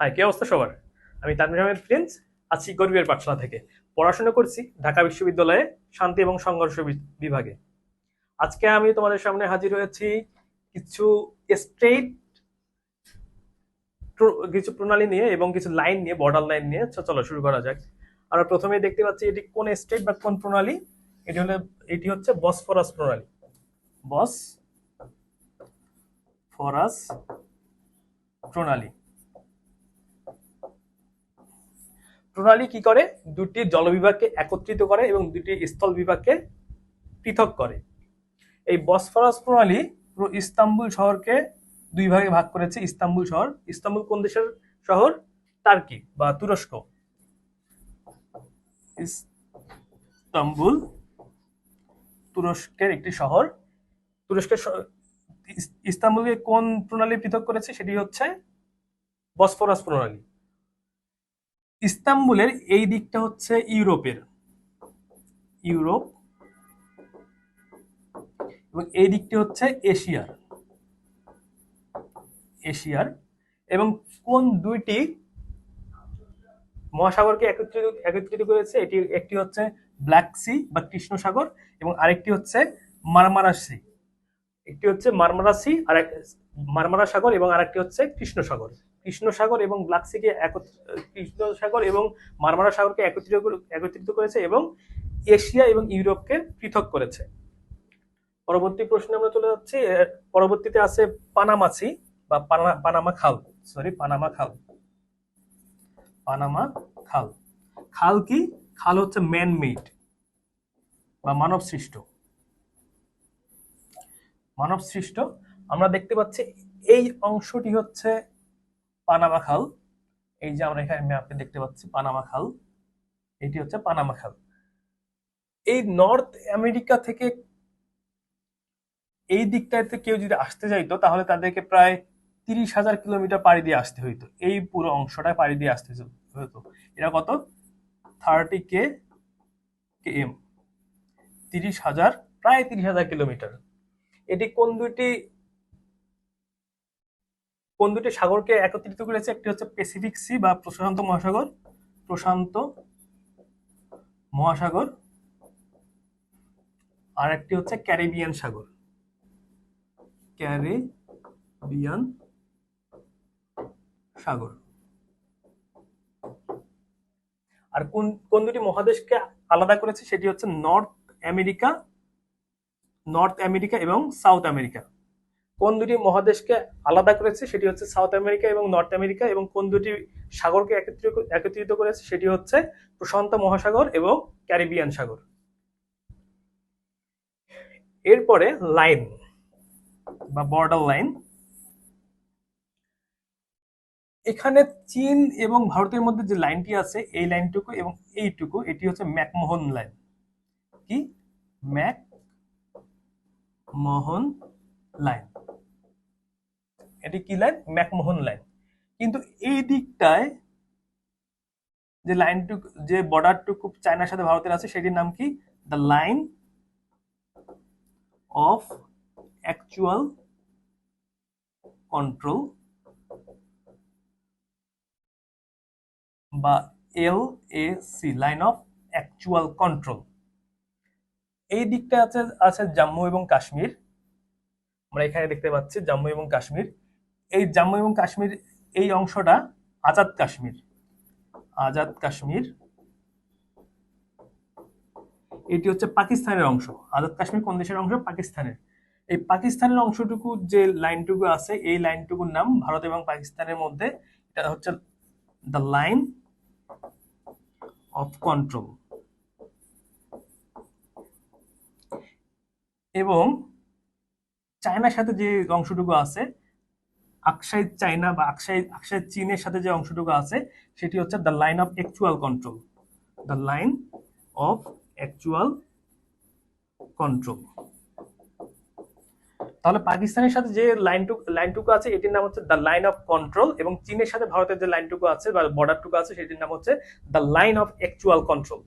High, কে অবস্থা সবার? আমি তানভীর আহমেদ প্রিন্স, আছি গরিবের পাঠশালা থেকে। পড়াশোনা করছি ঢাকা বিশ্ববিদ্যালয়ে শান্তি এবং সংঘর্ষ বিভাগে। আজকে আমি তোমাদের সামনে হাজির হয়েছি কিছু স্ট্রেট কিছু প্রণালী নিয়ে এবং কিছু লাইন নিয়ে বর্ডার লাইন নিয়ে। চলো, শুরু করা যাক। আমরা প্রথমেই দেখতে পাচ্ছি এটি কোন স্টেট বা কোন প্রণালী? এটি হলো, এটি হচ্ছে বসফরাস প্রণালী। বস ফরাস প্রণালী। প্রণালী কি করে? দুটি জলবিভাগকে একত্রিত করে এবং দুটি স্থল বিভাগকে পৃথক করে। এই বসফরাস প্রণালী পুরো ইস্তাম্বুল শহরকে দুই ভাগে ভাগ করেছে। ইস্তাম্বুল শহর, ইস্তাম্বুল কোন দেশের শহর? টার্কি বা তুরস্ক। ইস্তাম্বুল তুরস্কের একটি শহর। তুরস্কের ইস্তাম্বুলকে কোন প্রণালী পৃথক করেছে? সেটি হচ্ছে বসফরাস প্রণালী। ইস্তাম্বুলের এই দিকটা হচ্ছে ইউরোপের। ইউরোপ এবং এই দিকটি হচ্ছে এশিয়ার। এশিয়ার এবং কোন দুইটি মহাসাগরকে একত্রিত একত্রিত করেছে? এটি একটি হচ্ছে ব্ল্যাক সি বা কৃষ্ণ সাগর এবং আরেকটি হচ্ছে মারমারা সি। একটি হচ্ছে মারমারা সি আর মারমারা সাগর এবং আরেকটি হচ্ছে কৃষ্ণ সাগর কৃষ্ণ সাগর এবং ব্ল্যাক সিকে একত্র- কৃষ্ণ সাগর এবং মারমারা সাগরকে একত্রিত একত্রিত করেছে এবং এশিয়া এবং ইউরোপকে পৃথক করেছে। পরবর্তী প্রশ্নে আমরা চলে যাচ্ছি। পরবর্তীতে আছে পানামাছি বা পানা- পানামা খাল। সরি, পানামা খাল। পানামা খাল। খাল কি? খাল হচ্ছে ম্যান মেড বা মানব সৃষ্ট মানব সৃষ্ট আমরা দেখতে পাচ্ছি এই অংশটি হচ্ছে পানামা খাল। এই যে আমরা এখানে ম্যাপে দেখতে পাচ্ছি, পানামা খাল। এটি হচ্ছে পানামা খাল। এই নর্থ আমেরিকা থেকে এই দিকটাতে কেউ যদি আসতে চাইতো, তাহলে তাদেরকে প্রায় তিরিশ হাজার কিলোমিটার পাড়ি দিয়ে আসতে হইতো। এই পুরো অংশটা পাড়ি দিয়ে আসতে হতো এটা কত? থার্টি কে এম তিরিশ হাজার, প্রায় তিরিশ হাজার কিলোমিটার। এটি কোন দুটি কোন দুটি সাগরকে একত্রিত করেছে? একটি হচ্ছে প্যাসিফিক সি বা প্রশান্ত মহাসাগর। প্রশান্ত মহাসাগর। আর একটি হচ্ছে ক্যারিবিয়ান সাগর। ক্যারিবিয়ান সাগর। আর কোন কোন দুটি মহাদেশকে আলাদা করেছে? সেটি হচ্ছে নর্থ আমেরিকা নর্থ আমেরিকা এবং সাউথ আমেরিকা কোন দুটি মহাদেশকে আলাদা করেছে সেটি হচ্ছে সাউথ আমেরিকা এবং নর্থ আমেরিকা এবং কোন দুটি সাগরকে একত্রিত করেছে সেটি হচ্ছে প্রশান্ত মহাসাগর এবং ক্যারিবিয়ান সাগর। এরপরে লাইন বা বর্ডার লাইন। এখানে চীন এবং ভারতের মধ্যে যে লাইনটি আছে, এই লাইনটুকু এবং এইটুকু, এটি হচ্ছে ম্যাকমোহন লাইন। কি? McMahon line. এটি কি লাইন? McMahon line. কিন্তু এই দিকটায় যে লাইনটুকু, যে বর্ডারটুকু চায়নার সাথে ভারতের আছে, সেটির নাম কি? The line of actual control বা L A C, line of actual control. এই দিকটা আছে আছে জম্মু এবং কাশ্মীর। আমরা এখানে দেখতে পাচ্ছি জম্মু এবং কাশ্মীর। এই জম্মু এবং কাশ্মীর এই অংশটা আজাদ কাশ্মীর। আজাদ কাশ্মীর। এটি হচ্ছে পাকিস্তানের অংশ। আজাদ কাশ্মীর কোন দেশের অংশ? পাকিস্তানের। এই পাকিস্তানের অংশটুকু যে লাইনটুকু আছে, এই লাইনটুকুর নাম ভারত এবং পাকিস্তানের মধ্যে। এটা হচ্ছে দ্য লাইন অফ কন্ট্রোল এবং চায়নার সাথে যে অংশটুকু আছে আকসাই চায়না বা আকসাই আকসাই চীনের সাথে যে অংশটুকু আছে, সেটি হচ্ছে the line of actual control the line of actual control তাহলে পাকিস্তানের সাথে যে লাইনটুকু লাইনটুকু আছে, এটির নাম হচ্ছে দ্য লাইন অফ কন্ট্রোল এবং চীনের সাথে ভারতের যে লাইনটুকু আছে বা বর্ডারটুকু আছে, সেটির নাম হচ্ছে the line of actual control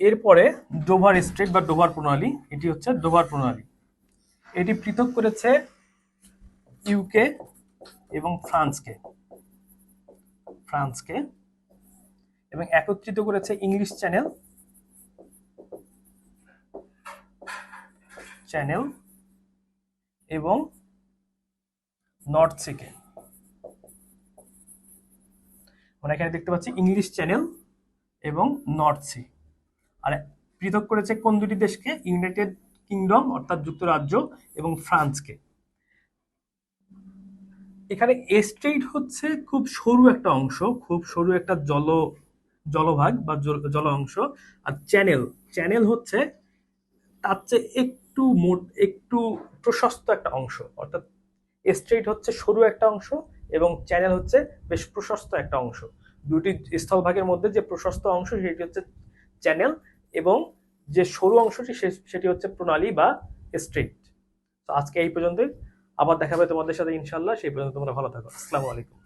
এরপরে ডোভার স্ট্রেট বা ডোভার প্রণালী, এটি হচ্ছে ডোভার প্রণালী। এটি পৃথক করেছে ইউকে এবং ফ্রান্সকে ফ্রান্সকে এবং একত্রিত করেছে ইংলিশ চ্যানেল চ্যানেল এবং নর্থ সিকে আমরা এখানে দেখতে পাচ্ছি ইংলিশ চ্যানেল এবং নর্থ সি আর, পৃথক করেছে কোন দুটি দেশকে? ইউনাইটেড কিংডম অর্থাৎ যুক্তরাজ্য, এবং ফ্রান্সকে। এখানে এস্টেট হচ্ছে খুব সরু একটা অংশ, খুব সরু একটা জল, জলভাগ বা জল অংশ, আর চ্যানেল চ্যানেল হচ্ছে তার চেয়ে একটু মোট, একটু প্রশস্ত একটা অংশ। অর্থাৎ স্ট্রেট হচ্ছে সরু একটা অংশ এবং চ্যানেল হচ্ছে বেশ প্রশস্ত একটা অংশ। দুটি স্থলভাগের মধ্যে যে প্রশস্ত অংশ, সেটি হচ্ছে চ্যানেল এবং যে সরু অংশটি সেটি হচ্ছে প্রণালী বা স্ট্রিট। তো আজকে এই পর্যন্তই। আবার দেখা হবে তোমাদের সাথে ইনশাল্লাহ সেই পর্যন্ত তোমরা ভালো থাকো। আসসালামু আলাইকুম।